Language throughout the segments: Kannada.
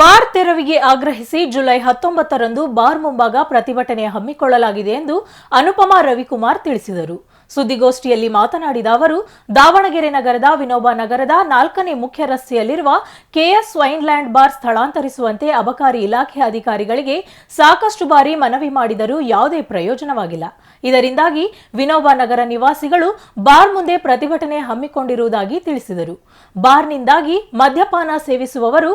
ಬಾರ್ ತೆರವಿಗೆ ಆಗ್ರಹಿಸಿ ಜುಲೈ ಹತ್ತೊಂಬತ್ತರಂದು ಬಾರ್ ಮುಂಭಾಗ ಪ್ರತಿಭಟನೆ ಹಮ್ಮಿಕೊಳ್ಳಲಾಗಿದೆ ಎಂದು ಅನುಪಮಾ ರವಿಕುಮಾರ್ ತಿಳಿಸಿದರು. ಸುದ್ದಿಗೋಷ್ಠಿಯಲ್ಲಿ ಮಾತನಾಡಿದ ಅವರು, ದಾವಣಗೆರೆ ನಗರದ ವಿನೋಬ ನಗರದ ನಾಲ್ಕನೇ ಮುಖ್ಯ ರಸ್ತೆಯಲ್ಲಿರುವ ಕೆಎಸ್ ವೈನ್ಲ್ಯಾಂಡ್ ಬಾರ್ ಸ್ಥಳಾಂತರಿಸುವಂತೆ ಅಬಕಾರಿ ಇಲಾಖೆ ಅಧಿಕಾರಿಗಳಿಗೆ ಸಾಕಷ್ಟು ಬಾರಿ ಮನವಿ ಮಾಡಿದರೂ ಯಾವುದೇ ಪ್ರಯೋಜನವಾಗಿಲ್ಲ. ಇದರಿಂದಾಗಿ ವಿನೋಬ ನಗರ ನಿವಾಸಿಗಳು ಬಾರ್ ಮುಂದೆ ಪ್ರತಿಭಟನೆ ಹಮ್ಮಿಕೊಂಡಿರುವುದಾಗಿ ತಿಳಿಸಿದರು. ಬಾರ್ನಿಂದಾಗಿ ಮದ್ಯಪಾನ ಸೇವಿಸುವವರು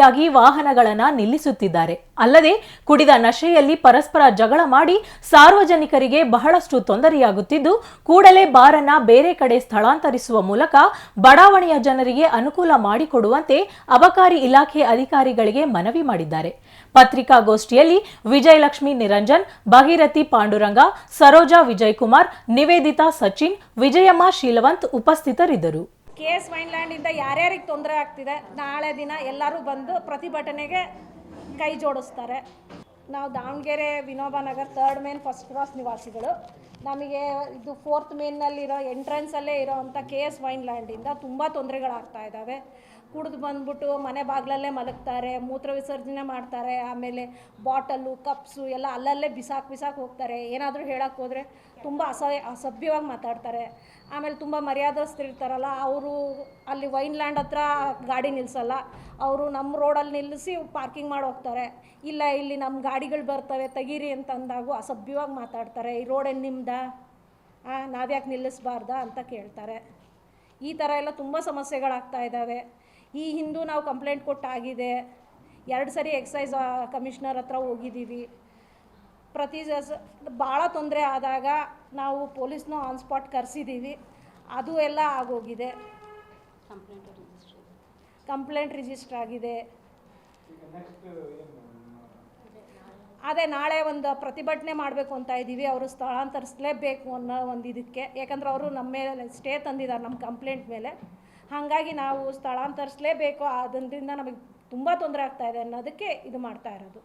ಅಡ್ಡಾದಿಡ್ಡಿಯಾಗಿ ವಾಹನಗಳನ್ನು ನಿಲ್ಲಿಸುತ್ತಿದ್ದಾರೆ. ಅಲ್ಲದೆ ಕುಡಿದ ನಶೆಯಲ್ಲಿ ಪರಸ್ಪರ ಜಗಳ ಮಾಡಿ ಸಾರ್ವಜನಿಕರಿಗೆ ಬಹಳಷ್ಟು ತೊಂದರೆಯಾಗುತ್ತಿದ್ದು, ಕೂಡಲೇ ಬಾರನ್ನ ಬೇರೆ ಕಡೆ ಸ್ಥಳಾಂತರಿಸುವ ಮೂಲಕ ಬಡಾವಣೆಯ ಜನರಿಗೆ ಅನುಕೂಲ ಮಾಡಿಕೊಡುವಂತೆ ಅಬಕಾರಿ ಇಲಾಖೆ ಅಧಿಕಾರಿಗಳಿಗೆ ಮನವಿ ಮಾಡಿದ್ದಾರೆ. ಪತ್ರಿಕಾಗೋಷ್ಠಿಯಲ್ಲಿ ವಿಜಯಲಕ್ಷ್ಮಿ ನಿರಂಜನ್, ಭಾಗೀರಥಿ ಪಾಂಡುರಂಗ, ಸರೋಜಾ ವಿಜಯಕುಮಾರ್, ನಿವೇದಿತಾ ಸಚಿನ್, ವಿಜಯಮ್ಮ ಶೀಲವಂತ್ ಉಪಸ್ಥಿತರಿದ್ದರು. ಕೆ ಎಸ್ ವೈನ್ಲ್ಯಾಂಡಿಂದ ಯಾರ್ಯಾರಿಗೆ ತೊಂದರೆ ಆಗ್ತಿದೆ, ನಾಳೆ ದಿನ ಎಲ್ಲರೂ ಬಂದು ಪ್ರತಿಭಟನೆಗೆ ಕೈ ಜೋಡಿಸ್ತಾರೆ. ನಾವು Davanagere Vinoba Nagar third main first cross ನಿವಾಸಿಗಳು. ನಮಗೆ ಇದು ಫೋರ್ತ್ ಮೇನ್ನಲ್ಲಿರೋ ಎಂಟ್ರೆನ್ಸಲ್ಲೇ ಇರೋವಂಥ ಕೆ ಎಸ್ ವೈನ್ಲ್ಯಾಂಡಿಂದ ತುಂಬ ತೊಂದರೆಗಳಾಗ್ತಾ ಇದ್ದಾವೆ. ಕುಡಿದು ಬಂದ್ಬಿಟ್ಟು ಮನೆ ಬಾಗಿಲಲ್ಲೇ ಮಲಗ್ತಾರೆ, ಮೂತ್ರ ವಿಸರ್ಜನೆ ಮಾಡ್ತಾರೆ, ಆಮೇಲೆ ಬಾಟಲ್ಲು, ಕಪ್ಸು ಎಲ್ಲ ಅಲ್ಲಲ್ಲೇ ಬಿಸಾಕ್ ಬಿಸಾಕ್ ಹೋಗ್ತಾರೆ. ಏನಾದರೂ ಹೇಳಕ್ಕೆ ಹೋದರೆ ತುಂಬ ಅಸಹ್ಯ, ಅಸಭ್ಯವಾಗಿ ಮಾತಾಡ್ತಾರೆ. ಆಮೇಲೆ ತುಂಬ ಮರ್ಯಾದಸ್ಥರಿರ್ತಾರಲ್ಲ ಅವರು ಅಲ್ಲಿ ವೈನ್ ಲ್ಯಾಂಡ್ ಹತ್ರ ಗಾಡಿ ನಿಲ್ಲಿಸಲ್ಲ ಅವರು ನಮ್ಮ ರೋಡಲ್ಲಿ ನಿಲ್ಲಿಸಿ ಪಾರ್ಕಿಂಗ್ ಮಾಡಿ ಹೋಗ್ತಾರೆ. ಇಲ್ಲ, ಇಲ್ಲಿ ನಮ್ಮ ಗಾಡಿಗಳು ಬರ್ತವೆ, ತೆಗೀರಿ ಅಂತ ಅಂದಾಗೂ ಅಸಭ್ಯವಾಗಿ ಮಾತಾಡ್ತಾರೆ. ಈ ರೋಡೇನು ನಿಮ್ದಾ? ನಾವ್ಯಾಕೆ ನಿಲ್ಲಿಸ್ಬಾರ್ದಾ ಅಂತ ಕೇಳ್ತಾರೆ. ಈ ಥರ ಎಲ್ಲ ತುಂಬ ಸಮಸ್ಯೆಗಳಾಗ್ತಾ ಇದ್ದಾವೆ ಈ ಹಿಂದೂ ನಾವು ಕಂಪ್ಲೇಂಟ್ ಕೊಟ್ಟಾಗಿದೆ. ಎರಡು ಸರಿ ಎಕ್ಸೈಸ್ ಕಮಿಷನರ್ ಹತ್ರ ಹೋಗಿದ್ದೀವಿ. ಪ್ರತಿ ಭಾಳ ತೊಂದರೆ ಆದಾಗ ನಾವು ಪೊಲೀಸ್ನ ಆನ್ ಸ್ಪಾಟ್ ಕರೆಸಿದ್ದೀವಿ. ಅದು ಎಲ್ಲ ಆಗೋಗಿದೆ. ಕಂಪ್ಲೇಂಟ್ ರಿಜಿಸ್ಟರ್ ಆಗಿದೆ. ಅದೇ ನಾಳೆ ಒಂದು ಪ್ರತಿಭಟನೆ ಮಾಡಬೇಕು ಅಂತ ಇದ್ದೀವಿ. ಅವರು ಸ್ಥಳಾಂತರಿಸಲೇಬೇಕು ಅನ್ನೋ ಒಂದು ಇದಕ್ಕೆ. ಯಾಕಂದ್ರೆ ಅವರು ನಮ್ಮ ಮೇಲೆ ಸ್ಟೇ ತಂದಿದ್ದಾರೆ ನಮ್ಮ ಕಂಪ್ಲೇಂಟ್ ಮೇಲೆ. ಹಾಗಾಗಿ ನಾವು ಸ್ಥಳಾಂತರಿಸಲೇಬೇಕು. ಅದರಿಂದ ನಮಗೆ ತುಂಬ ತೊಂದರೆ ಆಗ್ತಾ ಇದೆ ಅನ್ನೋದಕ್ಕೆ ಇದು ಮಾಡ್ತಾ ಇರೋದು.